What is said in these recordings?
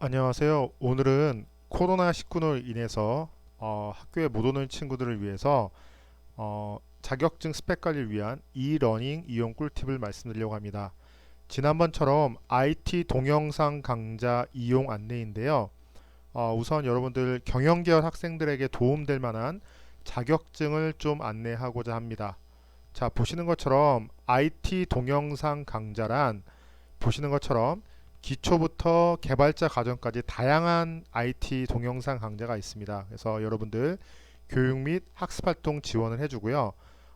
안녕하세요. 오늘은 코로나19로 인해서 어, 학교에 못 오는 친구들을 위해서 어, 자격증 스펙 관리를 위한 e-러닝 이용 꿀팁을 말씀드리려고 합니다. 지난번처럼 IT 동영상 강좌 이용 안내인데요. 어, 우선 여러분들 경영계열 학생들에게 도움될 만한 자격증을 좀 안내하고자 합니다. 자, 보시는 것처럼 IT 동영상 강좌란 보시는 것처럼 기초부터 개발자 과정까지 다양한 IT 동영상 강좌가 있습니다. 그래서 여러분들 교육 및 학습 활동 지원을 해주고요.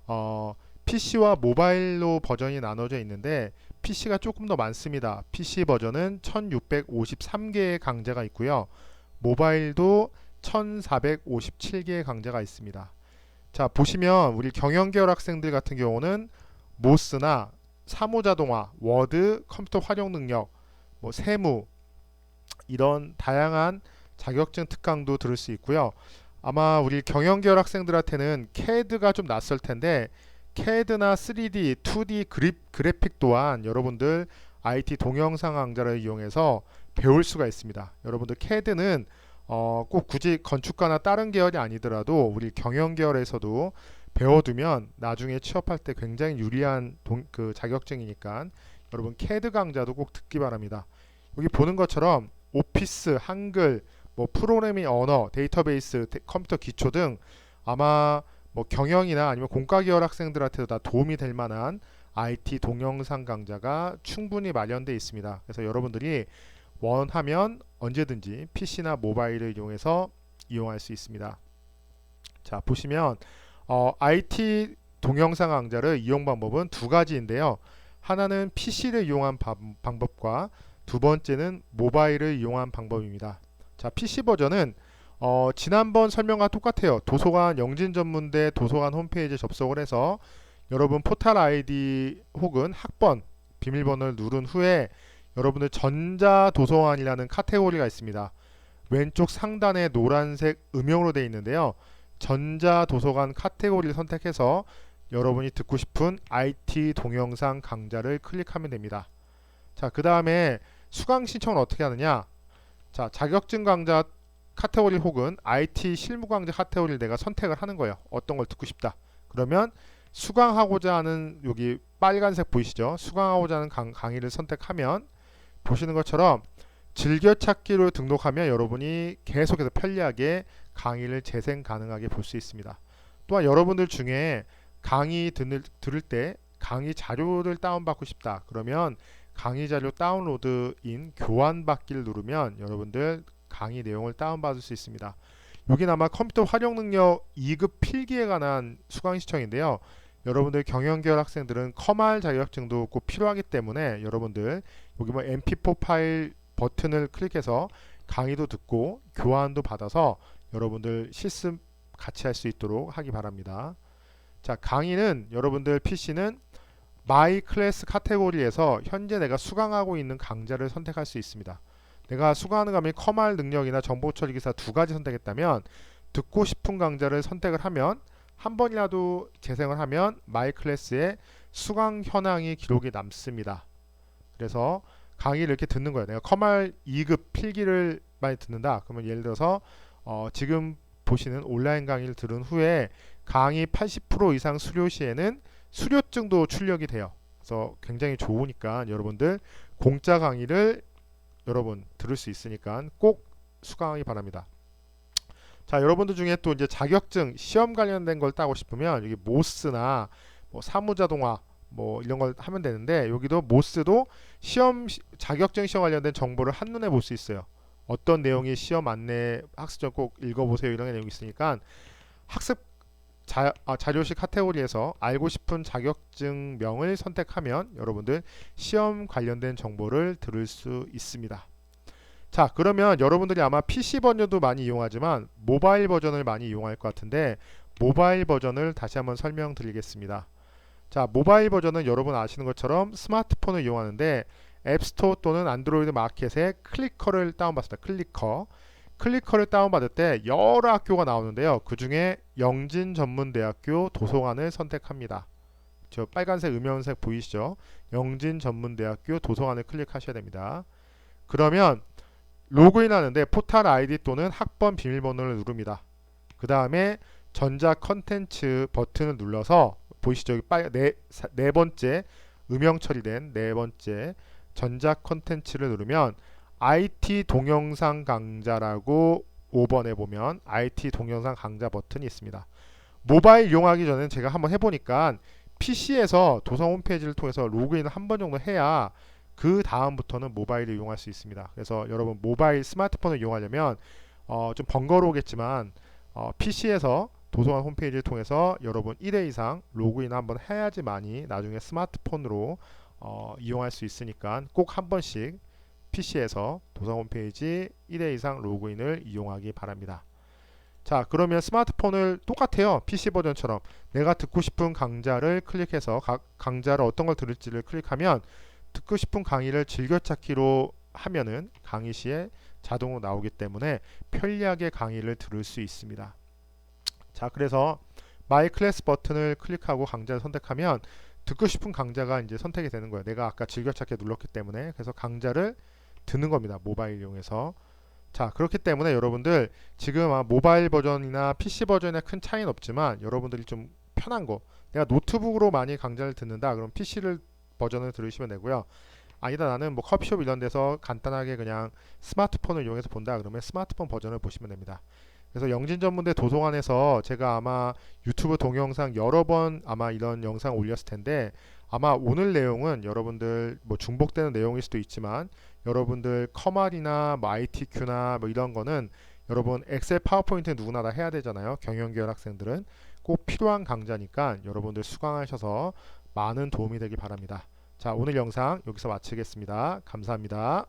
어, PC와 모바일로 버전이 나눠져 있는데 PC가 조금 더 많습니다. PC 버전은 1653개의 강좌가 있고요. 모바일도 1457개의 강좌가 있습니다. 자, 보시면 우리 경영계열 학생들 같은 경우는 모스나 사무자동화, 워드, 컴퓨터 활용 능력, 뭐 세무 이런 다양한 자격증 특강도 들을 수 있고요. 아마 우리 경영계열 학생들한테는 CAD가 좀 낯설 텐데 CAD나 3D, 2D 그립, 그래픽 또한 여러분들 IT 동영상 강좌를 이용해서 배울 수가 있습니다. 여러분들 CAD는 어, 꼭 굳이 건축가나 다른 계열이 아니더라도 우리 경영 계열에서도 배워두면 나중에 취업할 때 굉장히 유리한 동, 그 자격증이니까 여러분 CAD 강좌도 꼭 듣기 바랍니다. 여기 보는 것처럼 오피스, 한글, 뭐 프로그래밍 언어, 데이터베이스, 데- 컴퓨터 기초 등 아마 뭐 경영이나 아니면 공과 계열 학생들한테도 다 도움이 될 만한 IT 동영상 강좌가 충분히 마련되어 있습니다. 그래서 여러분들이 원하면 언제든지 PC나 모바일을 이용해서 이용할 수 있습니다. 자 보시면 어, IT 동영상 강좌를 이용 방법은 두 가지인데요. 하나는 PC를 이용한 방- 방법과 두 번째는 모바일을 이용한 방법입니다. 자, PC 버전은 어, 지난번 설명과 똑같아요. 도서관 영진 전문대 도서관 홈페이지에 접속을 해서 여러분 포탈 아이디 혹은 학번 비밀번호를 누른 후에 여러분들 전자 도서관이라는 카테고리가 있습니다. 왼쪽 상단에 노란색 음영으로 되어 있는데요. 전자 도서관 카테고리를 선택해서 여러분이 듣고 싶은 IT 동영상 강좌를 클릭하면 됩니다. 자, 그 다음에 수강 신청을 어떻게 하느냐? 자, 자격증 강좌 카테고리 혹은 IT 실무 강좌 카테고리를 내가 선택을 하는 거예요. 어떤 걸 듣고 싶다. 그러면 수강하고자 하는 여기 빨간색 보이시죠? 수강하고자 하는 강, 강의를 선택하면 보시는 것처럼 즐겨찾기로 등록하면 여러분이 계속해서 편리하게 강의를 재생 가능하게 볼 수 있습니다. 또한 여러분들 중에 강의 듣는, 들을 때 강의 자료를 다운받고 싶다. 그러면 강의 자료 다운로드인 교환받기를 누르면 여러분들 강의 내용을 다운받을 수 있습니다. 여긴 아마 컴퓨터 활용 능력 2급 필기에 관한 수강 신청인데요. 여러분들 경영계열 학생들은 커말 자격증도 꼭 필요하기 때문에 여러분들 여기 뭐 mp4 파일 버튼을 클릭해서 강의도 듣고 교환도 받아서 여러분들 실습 같이 할 수 있도록 하기 바랍니다. 자, 강의는 여러분들 PC는 마이 클래스 카테고리에서 현재 내가 수강하고 있는 강좌를 선택할 수 있습니다. 내가 수강하는 과목이 커말 능력이나 정보 처리 기사 두 가지 선택했다면 듣고 싶은 강좌를 선택을 하면 한 번이라도 재생을 하면 마이 클래스에 수강 현황이 기록이 남습니다. 그래서 강의를 이렇게 듣는 거예요. 내가 커말 2급 필기를 많이 듣는다. 그러면 예를 들어서 어, 지금 보시는 온라인 강의를 들은 후에 강의 80% 이상 수료 시에는 수료증도 출력이 돼요. 그래서 굉장히 좋으니까 여러분들 공짜 강의를 여러분 들을 수 있으니까 꼭 수강하기 바랍니다. 자, 여러분들 중에 또 이제 자격증 시험 관련된 걸 따고 싶으면 여기 모스나 뭐 사무자동화 뭐 이런 걸 하면 되는데 여기도 모스도 시험 시- 자격증 시험 관련된 정보를 한눈에 볼 수 있어요. 어떤 내용이 시험 안내 학습전 꼭 읽어보세요 이런 내용이 있으니까 학습 자, 아, 자료식 카테고리에서 알고 싶은 자격증명을 선택하면 여러분들 시험 관련된 정보를 들을 수 있습니다. 자, 그러면 여러분들이 아마 PC 버전도 많이 이용하지만 모바일 버전을 많이 이용할 것 같은데 모바일 버전을 다시 한번 설명드리겠습니다. 자, 모바일 버전은 여러분 아시는 것처럼 스마트폰을 이용하는데 앱스토어 또는 안드로이드 마켓에 클리커를 다운받습니다. 클리커. 클리커를 다운받을 때 여러 학교가 나오는데요. 그 중에 영진전문대학교 도서관을 선택합니다. 저 빨간색 음영색 보이시죠? 영진전문대학교 도서관을 클릭하셔야 됩니다. 그러면 로그인 하는데 포탈 아이디 또는 학번 비밀번호를 누릅니다. 그 다음에 전자 컨텐츠 버튼을 눌러서 보이시죠? 네, 사- 네 번째 음영 처리된 네 번째 전자 컨텐츠를 누르면 IT 동영상 강좌라고 5번에 보면 IT 동영상 강좌 버튼이 있습니다. 모바일 이용하기 전에 제가 한번 해보니까 PC에서 도서 홈페이지를 통해서 로그인을 한 번 정도 해야 그 다음부터는 모바일을 이용할 수 있습니다. 그래서 여러분 모바일 스마트폰을 이용하려면 어, 좀 번거로우겠지만 어, PC에서 도서관 홈페이지를 통해서 여러분 1회 이상 로그인 한번 해야지만이 나중에 스마트폰으로 어, 이용할 수 있으니까 꼭 한 번씩 PC에서 도서 홈페이지 1회 이상 로그인을 이용하기 바랍니다. 자, 그러면 스마트폰을 똑같아요. PC 버전처럼 내가 듣고 싶은 강좌를 클릭해서 각 강좌를 어떤 걸 들을지를 클릭하면 듣고 싶은 강의를 즐겨찾기로 하면은 강의 시에 자동으로 나오기 때문에 편리하게 강의를 들을 수 있습니다. 자, 그래서 마이 클래스 버튼을 클릭하고 강좌를 선택하면 듣고 싶은 강좌가 이제 선택이 되는 거예요. 내가 아까 즐겨찾기 눌렀기 때문에 그래서 강좌를 듣는 겁니다. 모바일 이용해서. 자, 그렇기 때문에 여러분들 지금 아, 모바일 버전이나 PC 버전에 큰 차이는 없지만 여러분들이 좀 편한 거 내가 노트북으로 많이 강좌를 듣는다 그럼 PC를 버전을 들으시면 되고요. 아니다 나는 뭐 커피숍 이런 데서 간단하게 그냥 스마트폰을 이용해서 본다 그러면 스마트폰 버전을 보시면 됩니다. 그래서 영진 전문대 도서관에서 제가 아마 유튜브 동영상 여러 번 아마 이런 영상 올렸을 텐데 아마 오늘 내용은 여러분들 뭐 중복되는 내용일 수도 있지만 여러분들 커말이나 뭐 ITQ나 뭐 이런 거는 여러분 엑셀 파워포인트 누구나 다 해야 되잖아요. 경영계열 학생들은 꼭 필요한 강좌니까 여러분들 수강하셔서 많은 도움이 되기 바랍니다. 자, 오늘 영상 여기서 마치겠습니다. 감사합니다.